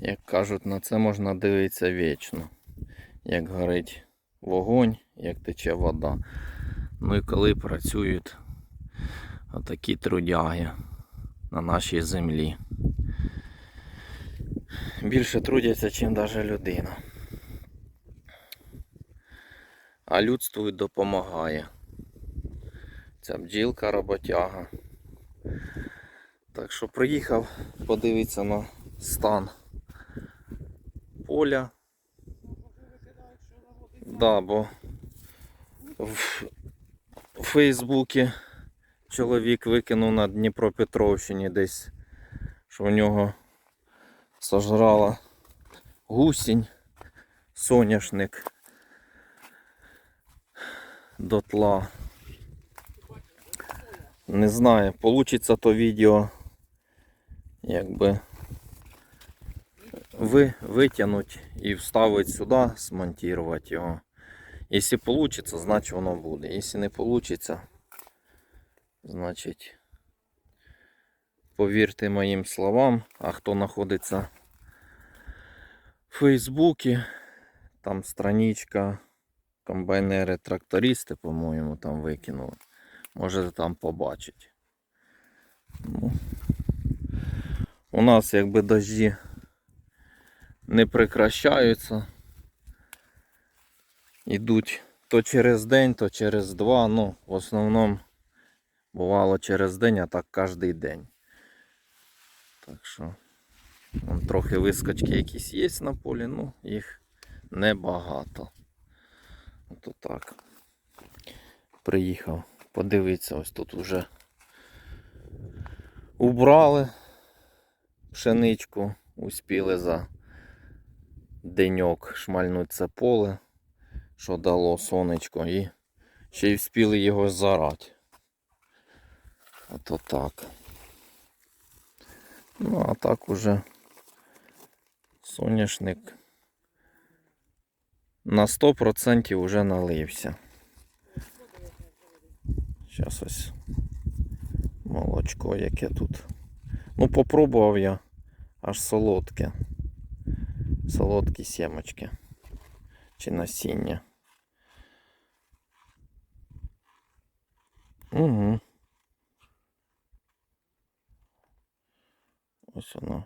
Як кажуть, на це можна дивитися вічно. Як горить вогонь, як тече вода. Ну і коли працюють отакі трудяги на нашій землі. Більше трудяться, ніж навіть людина. А людству допомагає. Ця бджілка роботяга. Так що приїхав подивитися на стан поля. Да, бо в Фейсбуці чоловік викинув на Дніпропетровщині десь, що в нього сожрала гусінь, соняшник дотла. Не знаю, получиться то відео якби ви, витягнути і вставити сюди, смонтувати його. Якщо вийде, значить воно буде. Якщо не вийде, значить повірте моїм словам, а хто знаходиться в Фейсбуці, там страничка комбайнери трактористи, по-моєму, там викинули. Можете там побачити. Ну, у нас якби дожді не прекращаються. Ідуть то через день, то через два. Ну, в основному бувало через день, а так кожен день. Так що вон трохи вискочки якісь є на полі, ну їх небагато. Ото так. Приїхав. Подивитися, ось тут вже убрали пшеничку, успіли за деньок шмальнути це поле, що дало сонечко, і ще й вспіли його зарати. Ото так. Ну, а так уже соняшник на 100% вже налився. Зараз ось молочко яке тут. Ну, попробував я аж солодке. Солодкі сімочки. Чи насіння. Угу. Ось воно.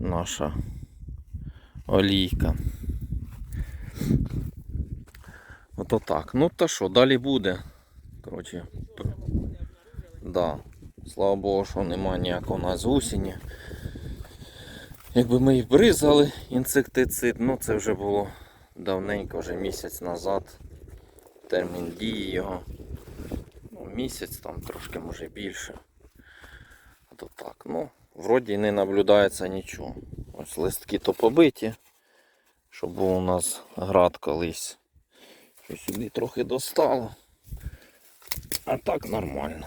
Наша олійка. Ото так. Ну то що, далі буде. Коротше. Да. Слава Богу, що немає ніякого у нас. Якби ми і бризали інсектицид, ну це вже було давненько, вже місяць назад. Термін дії його. Ну, місяць там трошки може більше. А То так, ну, вроді не наблюдається нічого. Ось листки то побиті, щоб був у нас град колись. Що сюди трохи достало. А так нормально.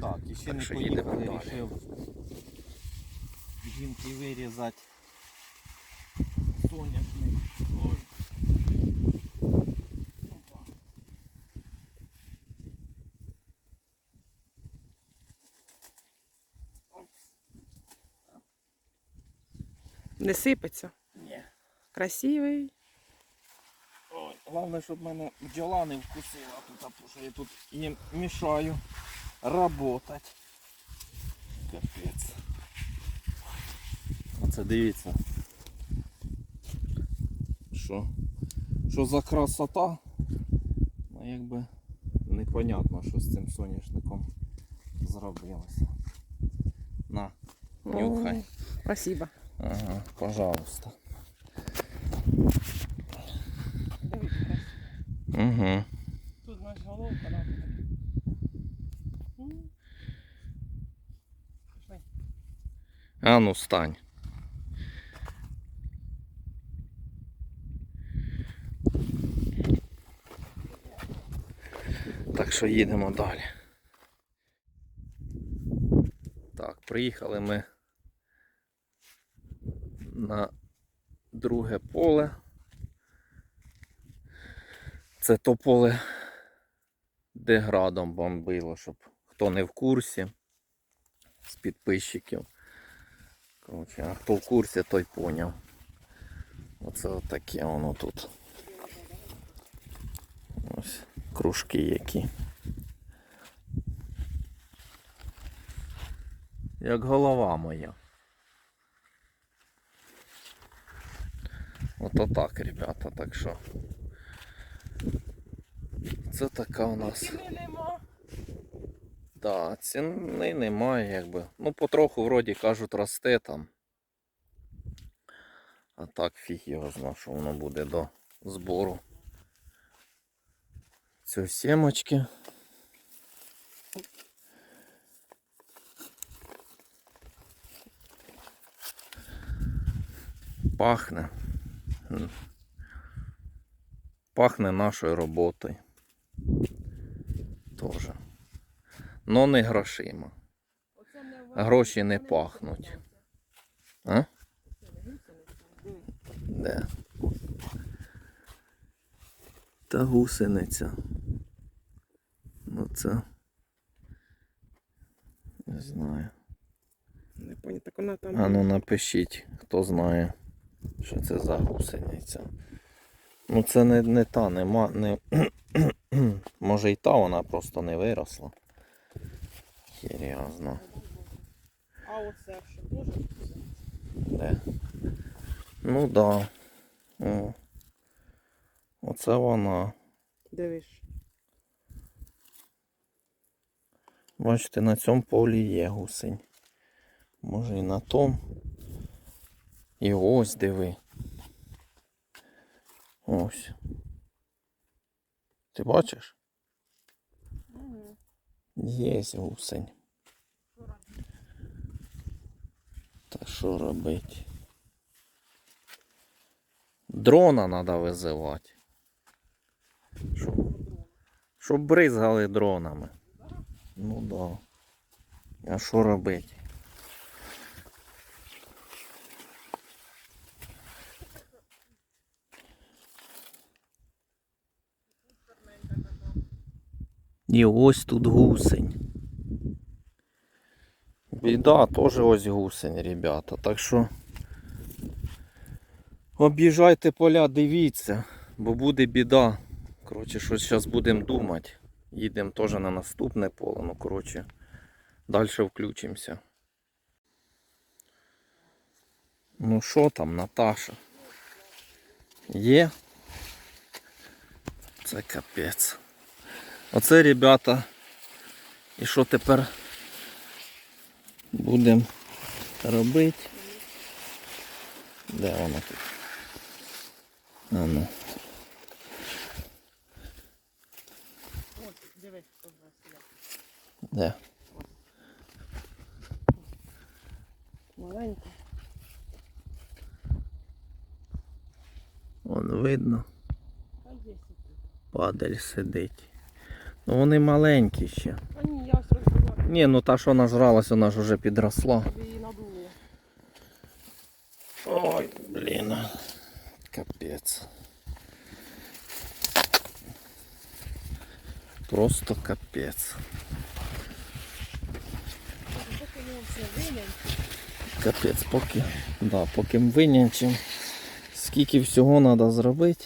Так, і ще Так не поїхали, далі. Жінки вирізати соняшник. Ой. Не сипеться. Ні. Красивий. Ой, головне, щоб мене бджола не вкусила тут, тому що я тут їм мішаю работати. Капець. Оце дивіться. Що? Що за красота? Ну, якби непонятно, що з цим соняшником зробилося. На, нюхай. Спасибо. Ага, пожалуйста. Угу. Тут наша головка, да. А ну стань. Так що їдемо далі. Так, приїхали ми на друге поле. Це то поле, де градом бомбило, щоб хто не в курсі з підписчиків. Коротше, а хто в курсі, той поняв. Оце таке воно тут. Ось кружки які. Як голова моя. Ото так, ребята, так що. Це така у нас. Ціни нема. Да, ціни немає, якби. Ну, потроху вроді кажуть, росте там. А так фіг його зна, що воно буде до збору. Це сімочки. Пахне. Пахне нашою роботою. Тоже. Но не грошима. Гроші не пахнуть. А? Де? Та гусениця. Це. Не знаю. Не так вона там. А ну напишіть, хто знає, що це за гусениця. Ну це не, не та, нема, не. Може і та вона просто не виросла. Серйозно. А оце що гусениця? Де? Ну да. О. Оце вона. Дивиш. Бачите, на цьому полі є гусень. Може і на тому. І ось диви. Ось. Ти бачиш? Є гусень. Та що робити? Дрона треба визивати. Щоб, щоб бризгали дронами. Ну да. А що робити? І ось тут гусень. Біда, теж ось гусень, ребята. Так що об'їжджайте поля, дивіться, бо буде біда. Коротше, щось зараз будемо думати. Їдемо теж на наступне поле. Ну, коротше, далі включимося. Ну що там, Наташа? Є? Це капець. Оце, ребята. І що тепер будемо робити? Де воно тут? А ну. От, дивись, що в нас є. Де? Маленька. Вон видно. Падаль сидить. Ну вони маленькі ще. А ні, я ось розбила. Ні, ну та, що нажралась, вона ж вже підросла. Її надуло. Ой, блін. Капець. Просто капець. Поки ми все винять. Капець, поки. Да, поки винянчим. Скільки всього треба зробити.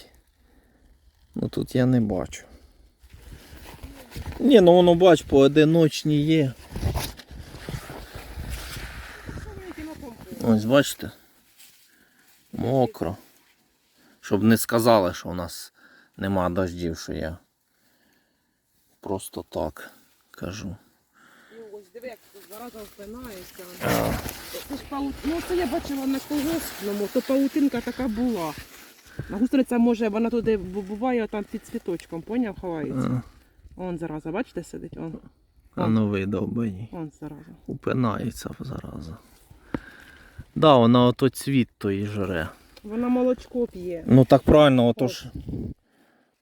Ну тут я не бачу. Ні, ну воно бач, поодиночні є. Ось бачите. Мокро. Щоб не сказали, що у нас нема дождів, що я просто так кажу. Ну ось диви, як тут зараза впинається. Це ж пау... Ну це я бачила на колгоспному, то паутинка така була. На гусениця може, вона туди бу- буває там під цвіточком, поняв, ховається. Он зараза, бачите, сидить? Он, а ну видовбані. он зараза. Упинається зараза. Да, вона ото цвіт той жре. Вона молочко п'є. Ну так правильно, отож.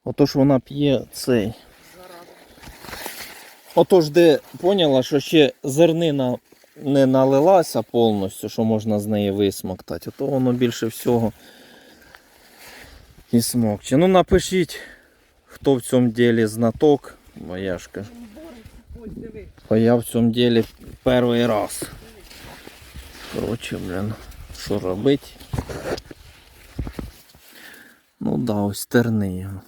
Отож вона п'є цей. Отож, де поняла, що ще зернина не налилася повністю, що можна з неї висмоктати, то воно більше всього і смокче. Ну напишіть, хто в цьому ділі знаток, бо я ж кажу, я в цьому ділі перший раз. Коротше, блін, що робить? Ну да, ось терни його.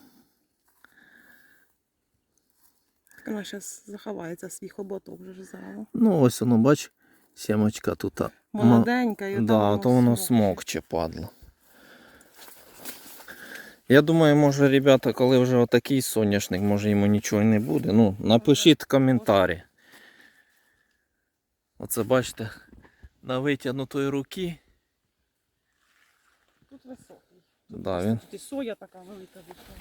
Вона зараз заховається свій хоботок вже зараз. Ну, ось воно, бач, сімочка тут. Молоденька, і Да, то воно смокче падло. Я думаю, може, ребята, коли вже отакий соняшник, може йому нічого не буде. Ну, напишіть коментарі. Оце бачите, на витягнутої руки. Тут високий. Да, він. Тут і соя така велика вийшла.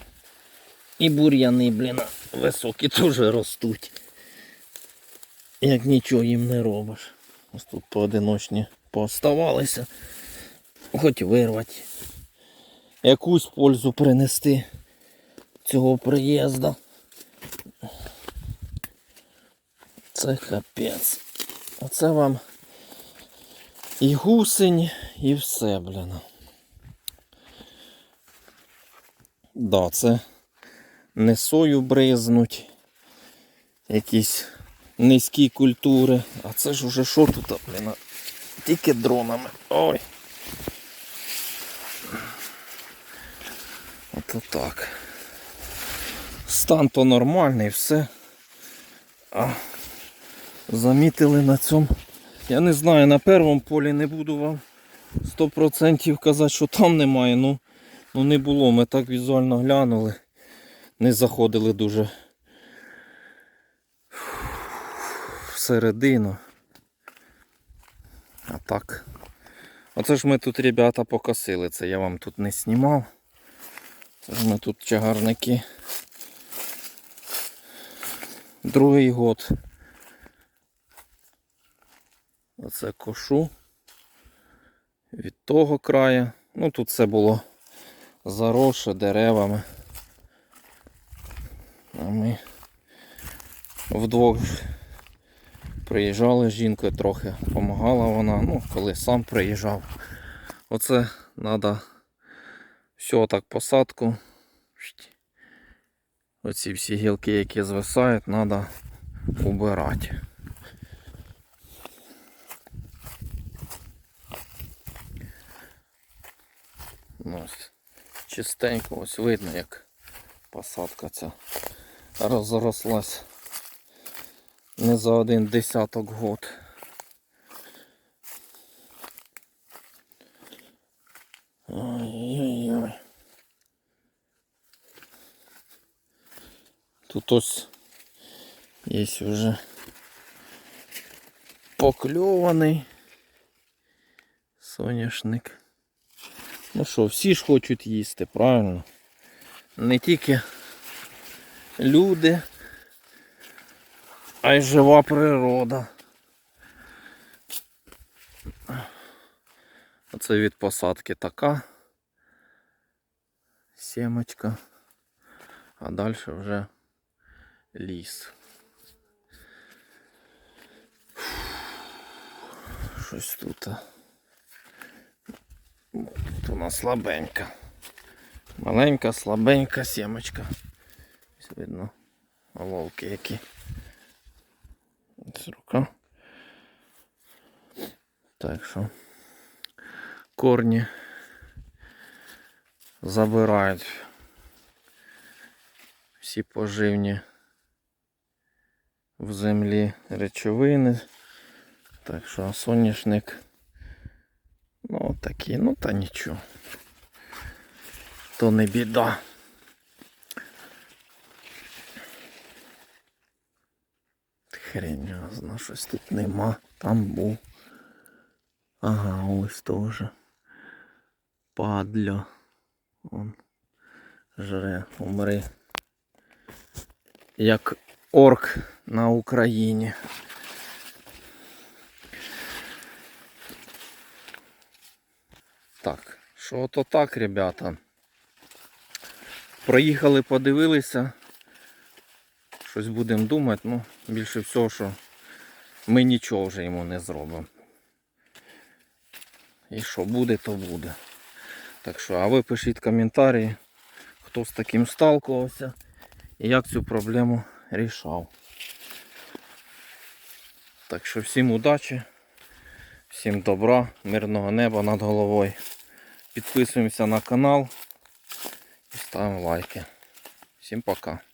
І бур'яни, блін, високі теж ростуть. Як нічого їм не робиш. Ось тут поодиночні пооставалися. Хоч вирвати. Якусь пользу принести цього приїзду. Це капець. Оце вам і гусень, і все, блін. Да, це не сою бризнуть, якісь низькі культури. А це ж уже що тут, блін? Тільки дронами. Ой. Ото так. Стан то нормальний, все. А, замітили на цьому. Я не знаю, на першому полі не буду вам 100% казати, що там немає. Ну, ну не було. Ми так візуально глянули не заходили дуже всередину. А так. Оце ж ми тут, ребята, покосили. Це я вам тут не знімав. Це ж ми тут чагарники. Другий год. Оце кошу. Від того краю. Ну тут все було заросше деревами. А ми вдвох приїжджали з жінкою трохи, допомагала вона, ну, коли сам приїжджав. Оце треба все так посадку. Оці всі гілки, які звисають, треба убирати. Ну, ось чистенько, ось видно, як посадка ця розрослась не за один десяток год. Ой-ой-ой. Тут ось є вже покльований соняшник. Ну що, всі ж хочуть їсти, правильно? Не тільки люди, а й жива природа. Оце від посадки така сімочка, а далі вже ліс. Щось тут. Тут у нас слабенька. Маленька, слабенька сімочка. Ось видно головки які. Ось рука. Так що корні забирають всі поживні в землі речовини. Так що соняшник ну такий, ну та нічого. То не біда. Його зна, щось тут нема. Там був. Ага, ось теж. Падло. Он жре, умри. Як орк на Україні. Так, що то так, ребята. Проїхали, подивилися. Щось будемо думати, ну, більше всього, що ми нічого вже йому не зробимо. І що буде, то буде. Так що, а ви пишіть коментарі, хто з таким сталкувався і як цю проблему рішав. Так що всім удачі, Всім добра, мирного неба над головою. Підписуємося на канал і ставимо лайки. Всім пока.